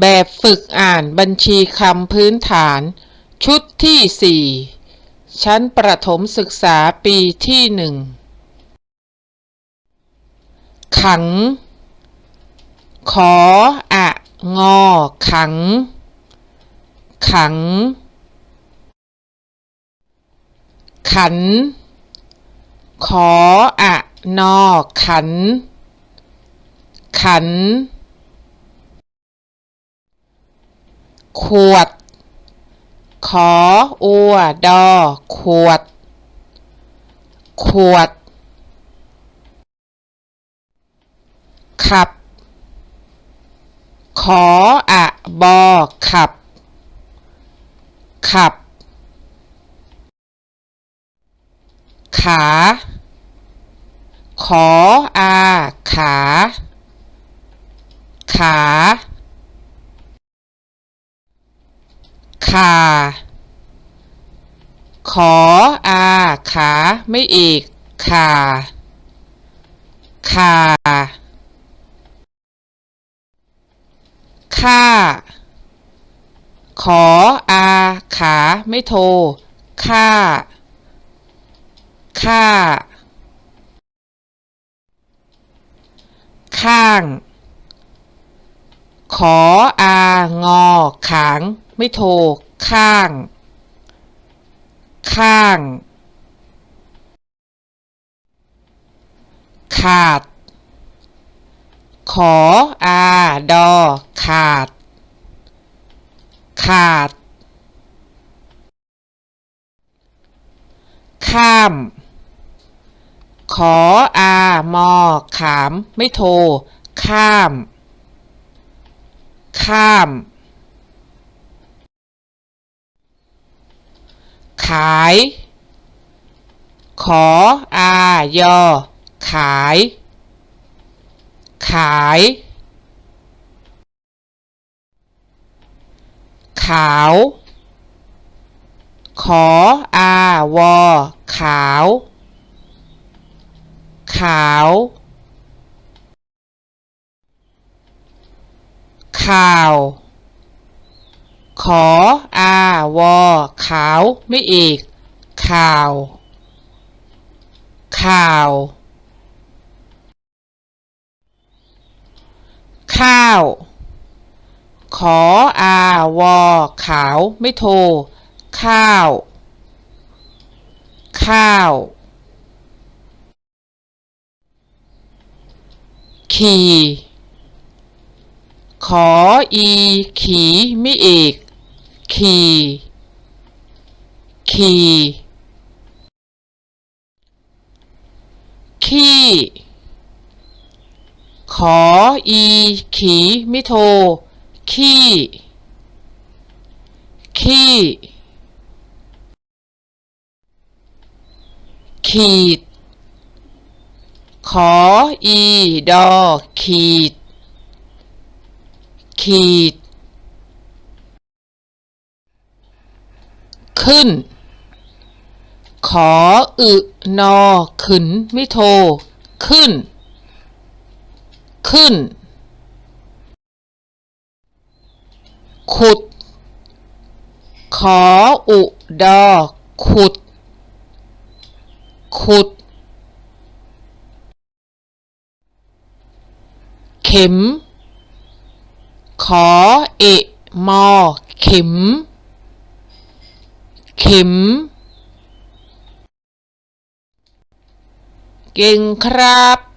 แบบฝึกอ่านบัญชีคำพื้นฐาน ชุดที่ 4 ชั้นประถมศึกษาปีที่หนึ่งขัง ขออะงอ ขัง ขัง ขัน ขออะนอ ขัน ขันข ขวด ขออัวดอ ขวด ขวด ขับ ขออะบอ ขับ ขับ ขา ขออา ขา ขา ขาขออาขาไม่เอกขาขาค่า ขออาขาไม่โทรค่าค่า ข้าง ขออางอขาง ไม่โทร ข้าง ข้าง ขาด ขออาดอ ขาด ขาด ข้าม ขออามอ ขาม ไม่โทร ข้าม ข้าม ขาย ขออายอ ขาย ขาย ขาว ขออาวอ ขาว ขาว ข่าว ขออาวอขาวไม่เอกข่าว ข่าว ข้าว ขออาวอขาวไม่โท ข้าว ข้าว ขี่ ขออี ขี่ไม่เอก ขี่ขี่ขี้ขออีขีไม่โทรขี้ขี้ขีด ขออีดอขีด ขีด ขึ้น ขออึนอขึ้นไม่โทรขึ้น ขึ้น ขุด ขออุดอขุด ขุด เข็ม ขอเอมอเข็ม เข็ม เก่งครับ